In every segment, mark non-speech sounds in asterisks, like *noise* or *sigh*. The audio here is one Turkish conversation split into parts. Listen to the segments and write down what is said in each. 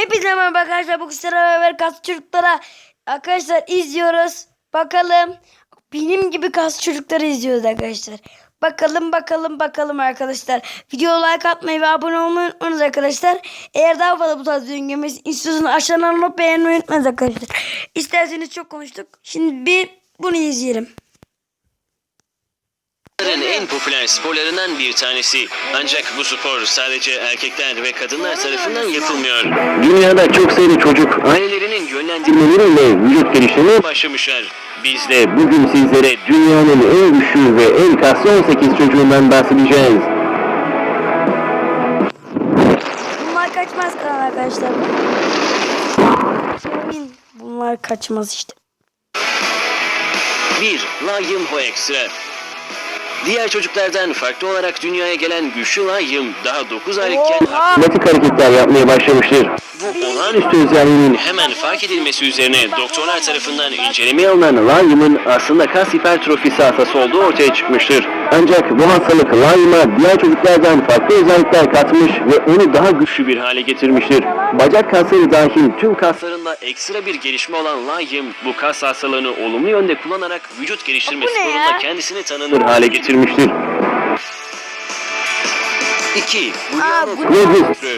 Hepinize merhaba arkadaşlar. Bugün sizlerle beraber kas çocuklara arkadaşlar izliyoruz. Bakalım benim gibi kas çocukları izliyoruz arkadaşlar. Bakalım bakalım bakalım arkadaşlar. Video like atmayı ve abone olmayı unutmayınız arkadaşlar. Eğer daha fazla bu tarz videonun gelmesi istiyorsanız aşağıdan alıp beğenmeyi unutmayınız arkadaşlar. İsterseniz çok konuştuk. Şimdi bir bunu izleyelim. Dünyanın en popüler sporlarından bir tanesi. Ancak bu spor sadece erkekler ve kadınlar tarafından yapılmıyor. Dünyada çok sayıda çocuk ailelerinin yönlendirmeleriyle vücut geliştirmeye başlamışlar. Biz de bugün sizlere dünyanın en güçlü ve en kaslı 18 çocuğundan bahsedeceğiz. Bunlar kaçmaz kanal arkadaşlar. Bunlar kaçmaz işte. 1. Layım Hoextra Diğer çocuklardan farklı olarak dünyaya gelen güçlü Layım daha 9 aylıkken Oha! atletik hareketler yapmaya başlamıştır. Bu olağanüstü özelliğinin hemen fark edilmesi üzerine doktorlar tarafından incelemeye alınan Lyme'ın aslında kas hipertrofisi hastası olduğu ortaya çıkmıştır. Ancak bu hastalık Lyme'a diğer çocuklardan farklı özellikler katmış ve onu daha güçlü bir hale getirmiştir. Bacak kasları dahil tüm kaslarında ekstra bir gelişme olan Lyme bu kas hastalığını olumlu yönde kullanarak vücut geliştirme Bu ne sporunda ya? kendisini tanınır hale getirmiştir. 2. Aa,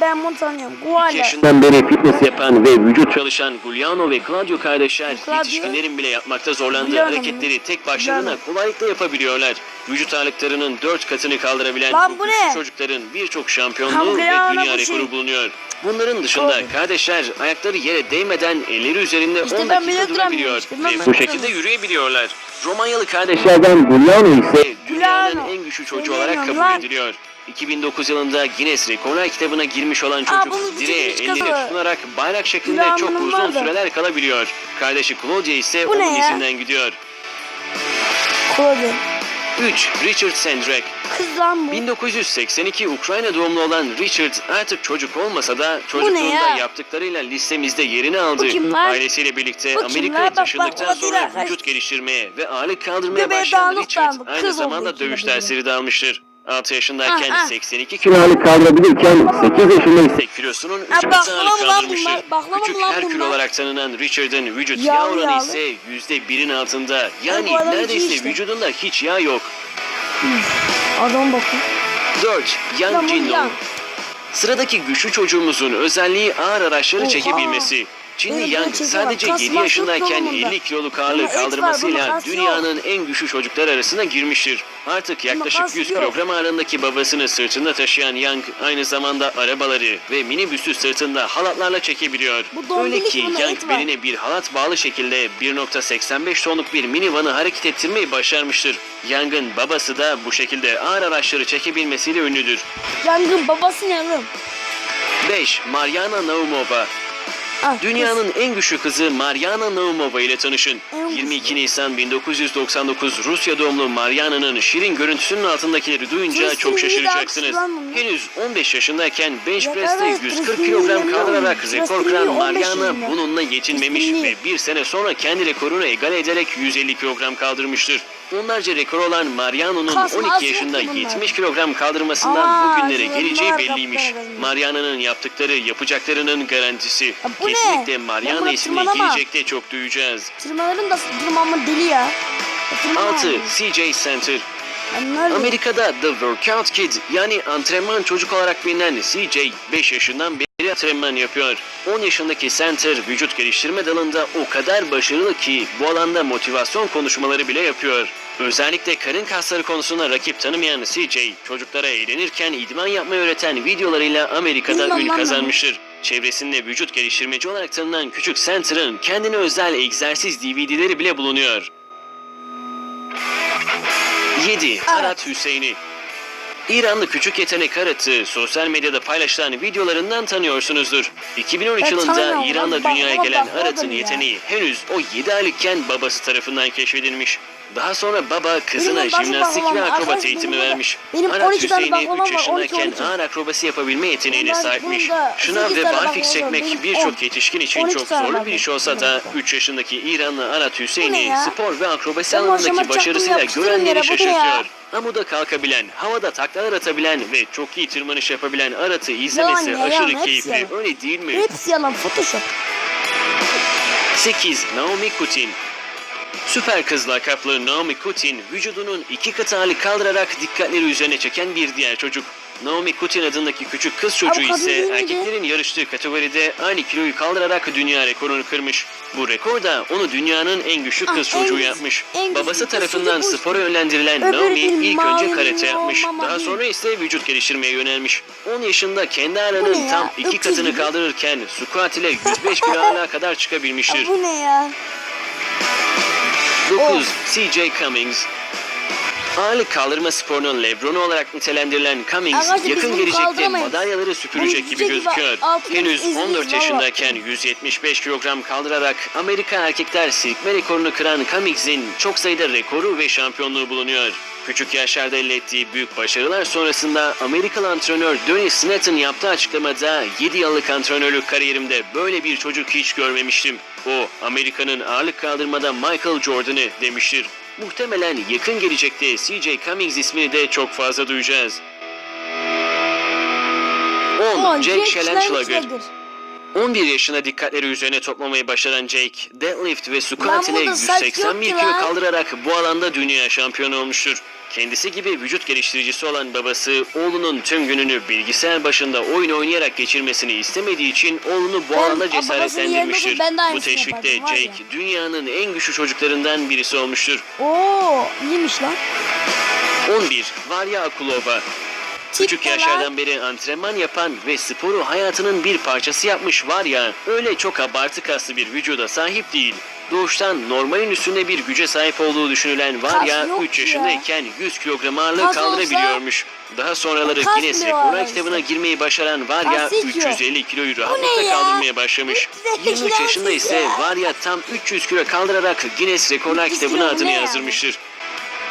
ben bunu tanıyorum. 2 Guala. yaşından beri fitness yapan ve vücut çalışan Giuliano ve Claudio kardeşler Claudio. yetişkinlerin bile yapmakta zorlandığı Giuliano mu? hareketleri tek başlarına kolaylıkla yapabiliyorlar. Vücut ağırlıklarının 4 katını kaldırabilen Lan bu bu güçlü çocukların birçok şampiyonluğu ve dünya bu rekoru şey. bulunuyor. Bunların dışında Claudio. kardeşler ayakları yere değmeden elleri üzerinde İşte 10 ben bile dakika durabiliyor işte. Ve bu şekilde yürüyebiliyorlar. Romanyalı kardeşlerden Giuliano ise dünyanın Giuliano. en güçlü çocuğu olarak kabul lan. ediliyor. 2009 yılında Guinness Rekorlar kitabına girmiş olan çocuk bütün direğe kadar- tutunarak bayrak şeklinde Giuliano'nun çok uzun vardı. süreler kalabiliyor. Kardeşi Claudia ise Bu onun izinden gidiyor. Claudia. 3. Richard Sendrek Kız lan bu. 1982 Ukrayna doğumlu olan Richard artık çocuk olmasa da çocukluğunda ya? yaptıklarıyla listemizde yerini aldı. Ailesiyle birlikte Bu Amerika'ya? Bak, bak, taşındıktan değil sonra vücut geliştirmeye ve ağırlık kaldırmaya Göbeği başlayan Richard aynı zamanda dövüş dersleri de almıştır. 6 yaşındayken Ah, ah. 82 kilo ağırlık kaldırabilirken 8 yaşında ise kilosunun 3 Ha, baklava ağırlık mı lan kaldırmıştır. bunlar? Baklava mı Küçük lan Herkül bunlar? olarak tanınan Richard'ın vücut Yağlı yağ oranı yağlı. ise %1'in altında. Yani bu adam iki neredeyse işte. vücudunda hiç yağ yok. Adam bakın. 4. Yang Lan bu Jin yan. Sıradaki güçlü çocuğumuzun özelliği ağır araçları Oha. çekebilmesi. Çinli Yang sadece var. Kas 7 var, yaşındayken yok yolunda. 50 kiloluk ağırlığı kaldırmasıyla dünyanın en güçlü çocuklar arasına girmiştir. Artık yaklaşık kas 100 yok. kilogram ağırlığındaki babasını sırtında taşıyan Yang aynı zamanda arabaları ve minibüsü sırtında halatlarla çekebiliyor. Öyle ki Yang beline bir halat bağlı şekilde 1.85 tonluk bir minivanı hareket ettirmeyi başarmıştır. Yang'ın babası da bu şekilde ağır araçları çekebilmesiyle ünlüdür. Yangın babası yanım. 5. Mariana Naumova Ah, Dünyanın en güçlü kızı Mariana Naumova ile tanışın. En 22 Nisan 1999 Rusya doğumlu Mariana'nın şirin görüntüsünün altındakileri duyunca Tristan çok şaşıracaksınız. Henüz 15 yaşındayken bench press'te evet, 140 Tristan kilogram kaldırarak rekor kıran 15 Mariana bununla yetinmemiş ve bir sene sonra kendi rekorunu egale ederek 150 kilogram kaldırmıştır. Onlarca rekor olan Mariano'nun Kas, 12 mas yaşında yok mu bunlar? 70 kilogram kaldırmasından bugünlere geleceği belliymiş. Mariana'nın yaptıkları yapacaklarının garantisi. Bu ne? Kesinlikle Ben Mariana ismini gelecekte çok duyacağız. Tırmanırım da tırmanma deli ya. Ya tırmanamam. 6. CJ Center? Amerika'da The Workout Kid yani antrenman çocuk olarak bilinen CJ 5 yaşından beri antrenman yapıyor. 10 yaşındaki Center vücut geliştirme dalında o kadar başarılı ki bu alanda motivasyon konuşmaları bile yapıyor. Özellikle karın kasları konusunda rakip tanımayan CJ, çocuklara eğlenirken idman yapmayı öğreten videolarıyla Amerika'da Bilmem ün kazanmıştır. Çevresinde vücut geliştirmeci olarak tanınan küçük Center'ın kendine özel egzersiz DVD'leri bile bulunuyor. 7. Arat Hüseyin'i İranlı küçük yetenek Arat'ı sosyal medyada paylaşılan videolarından tanıyorsunuzdur. 2013 Evet, yılında Bak, dünyaya gelen Arat'ın yeteneği henüz o 7 aylıkken babası tarafından keşfedilmiş. Daha sonra baba kızına Benim jimnastik ve akrobat eğitimi vermiş. benim Arat 12 tane Hüseyin'i baklavam 3 var, 12, yaşındayken 12. ağır akrobasi yapabilme yeteneğine sahipmiş. Şınav ve var. çekmek birçok yetişkin için 12 çok zorlu bir iş olsa da 3 yaşındaki İranlı ne Hüseyin'i spor ve akrobasi alanındaki başarısıyla görenleri şaşırtıyor. Amuda kalkabilen, havada taklalar atabilen ve çok iyi tırmanış yapabilen Arat'ı izlemesi Yalan ya, aşırı yalan, keyifli. yalan. Öyle değil mi? Hepsi yalan Photoshop. 8. Naomi Kutin Süper kız lakaplı Naomi Kutin, vücudunun iki katı hali kaldırarak dikkatleri üzerine çeken bir diğer çocuk. Naomi Kutin adındaki küçük kız çocuğu Abi ise erkeklerin yarıştığı kategoride aynı kiloyu kaldırarak dünya rekorunu kırmış. Bu rekor da onu dünyanın en güçlü Ah, kız en çocuğu güçlü- yapmış. en Babası tarafından spora yönlendirilen Naomi ilk önce karate yapmış. Daha sonra ise vücut geliştirmeye yönelmiş. 10 yaşında kendi ağırlığının tam iki katını kaldırırken squat ile 105 kilo *laughs* ağırlığa kadar çıkabilmiştir. Bu ne ya? 9. CJ Cummings Ağırlık kaldırma sporunun Lebron'u olarak nitelendirilen Cummings Arkadaşlar biz yakın bunu gelecekte kaldıramayız. madalyaları süpürecek Bunu gibi gibi gözüküyor. Henüz eziliriz 14 vallahi. yaşındayken 175 kilogram kaldırarak Amerika erkekler silkme rekorunu kıran Cummings'in çok sayıda rekoru ve şampiyonluğu bulunuyor. Küçük yaşlarda elde ettiği büyük başarılar sonrasında Amerikalı antrenör Donnie Snetton yaptığı açıklamada 7 yıllık antrenörlük kariyerimde böyle bir çocuk hiç görmemiştim. O Amerika'nın ağırlık kaldırmada Michael Jordan'ı demiştir. Muhtemelen yakın gelecekte CJ Cummings ismini de çok fazla duyacağız. 10. Aman, Jake Jack Schellenschlager. 11 yaşında dikkatleri üzerine toplamayı başaran Jake, deadlift ve squat Lan ile burada saç 181 yok kilo lan. kaldırarak bu alanda dünya şampiyonu olmuştur. Kendisi gibi vücut geliştiricisi olan babası oğlunun tüm gününü bilgisayar başında oyun oynayarak geçirmesini istemediği için oğlunu bu alanda babasının cesaretlendirmiştir. olsam ben de Bu aynısını teşvikte yapardım, var ya. Jake dünyanın en güçlü çocuklarından birisi olmuştur. Oo iyiymiş lan. 11. Varya Akulova Küçük yaşlardan beri antrenman yapan ve sporu hayatının bir parçası yapmış var ya, öyle çok abartı kaslı bir vücuda sahip değil. Doğuştan normalin üstünde bir güce sahip olduğu düşünülen var ya yok 3 ya. yaşındayken 100 kilogram ağırlığı Kas kaldırabiliyormuş. Daha sonraları Kas Guinness Rekorlar kitabına girmeyi başaran var ya Kas hiç yok. 350 kiloyu rahatlıkla ya? kaldırmaya başlamış. 350 23 kilo yaşında ise var ya tam 300 kilo kaldırarak Guinness Rekorlar 300 kitabına adını yazdırmıştır.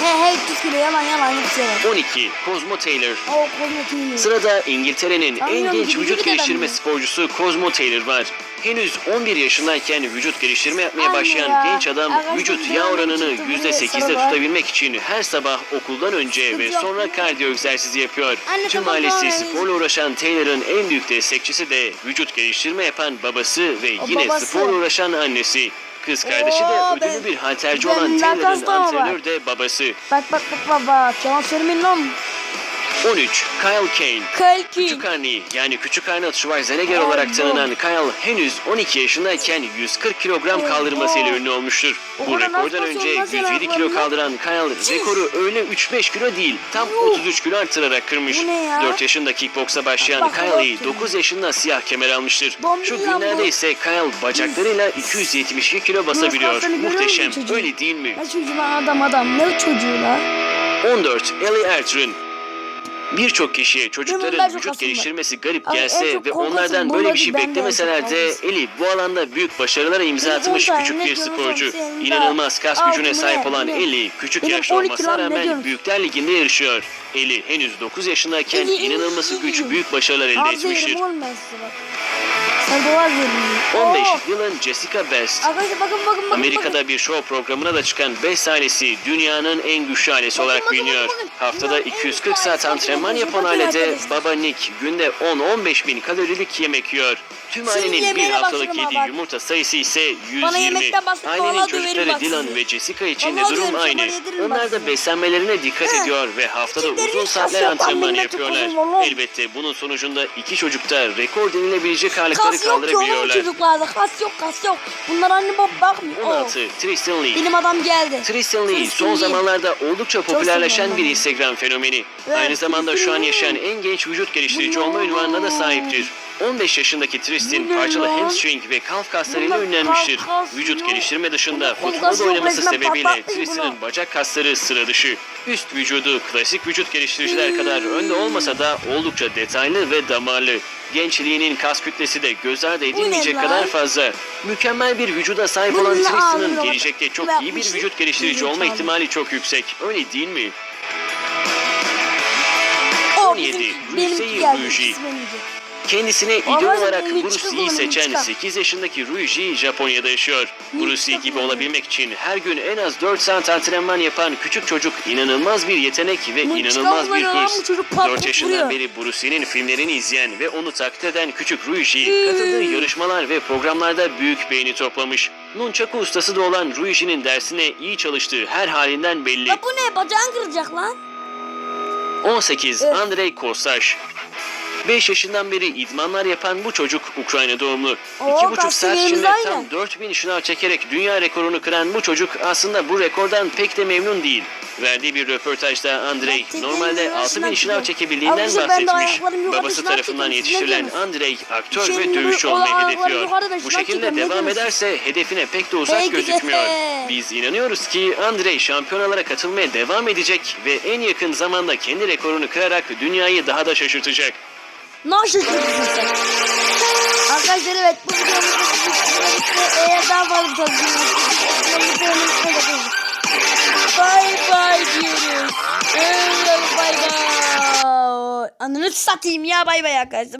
He he 300 kilo yalan yalan hepsi yalan. 12. Cosmo Taylor O kozmetik Sırada İngiltere'nin en genç vücut geliştirme ya. sporcusu Cosmo Taylor var. Henüz 11 yaşındayken vücut geliştirme yapmaya Anne başlayan ya. genç adam Arkadaşlar vücut yağ oranını çıktı, buraya %8'de sarı var. tutabilmek için her sabah okuldan önce ve sonra kardiyo egzersizi yapıyor. Anne, Tüm tamam, ailesi tamam. sporla uğraşan Taylor'ın en büyük destekçisi de vücut geliştirme yapan babası ve O yine babası. sporla uğraşan annesi. Kız kardeşi de Oo, ben- bir halterci ben olan Taylor'ın lakası da mı var? antrenör de babası. Bak bak bak bak bak. Yalan söylemeyin lan. 13. Kyle Kane Kalki. Küçük Arnie yani Küçük Arnold Schwarzenegger Ay, olarak tanınan Kyle henüz 12 yaşındayken 140 kilogram kaldırmasıyla ünlü olmuştur. Bu rekordan önce olmaz 107 kilo kaldıran Kyle rekoru öyle 3-5 kilo değil tam Yuh. 33 kilo artırarak kırmış. Bu ne ya? 4 yaşında kickboksa başlayan bak. 9 yaşında siyah kemer almıştır. Şu günlerde ise Kyle bacaklarıyla 272 kilo basabiliyor. Muhteşem öyle değil mi? Ne çocuğu adam adam. Ne çocuğu la? 14. Ellie Ertuğrul Birçok kişiye çocukların vücut var. geliştirmesi garip Abi gelse ve onlardan böyle bir şey beklemeseler de korkasım. Eli bu alanda büyük başarılara imza atmış küçük bir sporcu. İnanılmaz kas gücüne sahip olan? Eli küçük yaşta 12 olmasına rağmen? Büyükler Ligi'nde yarışıyor. Eli henüz 9 yaşındayken inanılması güç büyük başarılar elde etmiştir. Dolar verin. 15 Oo. yılın Jessica Best. Arkadaşlar bakın bakın bakın. Amerika'da bakın. bir show programına da çıkan Best ailesi dünyanın en güçlü ailesi Bakın, olarak bakın, biliniyor. bakın, bakın. Haftada Dünyanın en 240 güçlü saat antrenman Bakın, yapan bakın ailede arkadaşlar. baba Nick günde 10-15 bin kalorilik yemek yiyor. Tüm ailenin bir haftalık başladım yediği bak. yumurta sayısı ise 120. Bana yemekten bahsetme, Ailenin vallahi döverim çocukları bak Dylan sizi. ve Jessica için de Vallahi durum aynı. sana yediririm Onlar da sizi. beslenmelerine dikkat He. ediyor ve haftada Kimlerin uzun hiç saatler yok, antrenman yapıyorlar. Elbette bunun sonucunda iki çocuk da rekor denilebilecek ağırlıkları Kas yok ki oğlum kaldırabiliyorlar. çocuklarda. Kas yok kas yok. Bunlar anne baba bakmıyor. Oo. 16. Tristan Lee Benim adam geldi. Tristan Lee Tristan son Lee. zamanlarda oldukça popülerleşen seviyorum bir. Instagram fenomeni. Evet, Aynı zamanda şu an Tristan yaşayan en genç vücut geliştirici olma ünvanına da sahiptir. 15 yaşındaki Tristan Bunlar- parçalı hamstring ve kalf kaslarıyla Bunlar ünlenmiştir. kalf kas Vücut yok. geliştirme dışında yok, oynaması resmen sebebiyle patlatmayın bunu. bacak kasları sıra dışı. Üst vücudu klasik vücut geliştiriciler kadar önde olmasa da oldukça detaylı ve damarlı. Gençliğinin kas kütlesi de göz ardı edilmeyecek lan? kadar fazla. Mükemmel bir vücuda sahip olan ne Tristan'ın gelecekte çok iyi bir vücut geliştirici olma ihtimali çok yüksek. Öyle değil mi? O 17, bizim- Hüseyin benimki geldi. Benimki. Kendisine idol olarak Bruce Lee'yi seçen Michika. 8 yaşındaki Ruiji Japonya'da yaşıyor. Bruce Lee gibi olabilmek için her gün en az 4 saat antrenman yapan küçük çocuk inanılmaz bir yetenek ve inanılmaz bir hırs. bu çocuk, 4 patlat yaşından beri Bruce Lee'nin filmlerini izleyen ve onu taklit eden küçük Ruiji katıldığı yarışmalar ve programlarda büyük beğeni toplamış. Nunchaku ustası da olan Ruiji'nin dersine iyi çalıştığı her halinden belli. Ya bu ne? Bacağın kıracak lan. 18 Evet. Andrei Kosaş 5 yaşından beri idmanlar yapan bu çocuk Ukrayna doğumlu. Oo, 2,5 kaç saat içinde aynı. tam 4000 şınav çekerek dünya rekorunu kıran bu çocuk aslında bu rekordan pek de memnun değil. Verdiği bir röportajda Andrei Ben normalde teknenin 6000 arasından şınav çekebildiğinden de bahsetmiş. Babası tarafından yetiştirilen? Andrei aktör Şimdi ve dövüşçü olmayı hedefliyor. Bu şekilde devam ederse hedefine pek de uzak gözükmüyor. Biz inanıyoruz ki Andrei şampiyonalara katılmaya devam edecek ve en yakın zamanda kendi rekorunu kırarak dünyayı daha da şaşırtacak. Şaşırıyorsun sen? Arkadaşlar evet bu videomuzda. Eğer daha fazla tanıdığınız Bye bye diyoruz. Bye bye. Ananı satayım ya bay bay arkadaşlar.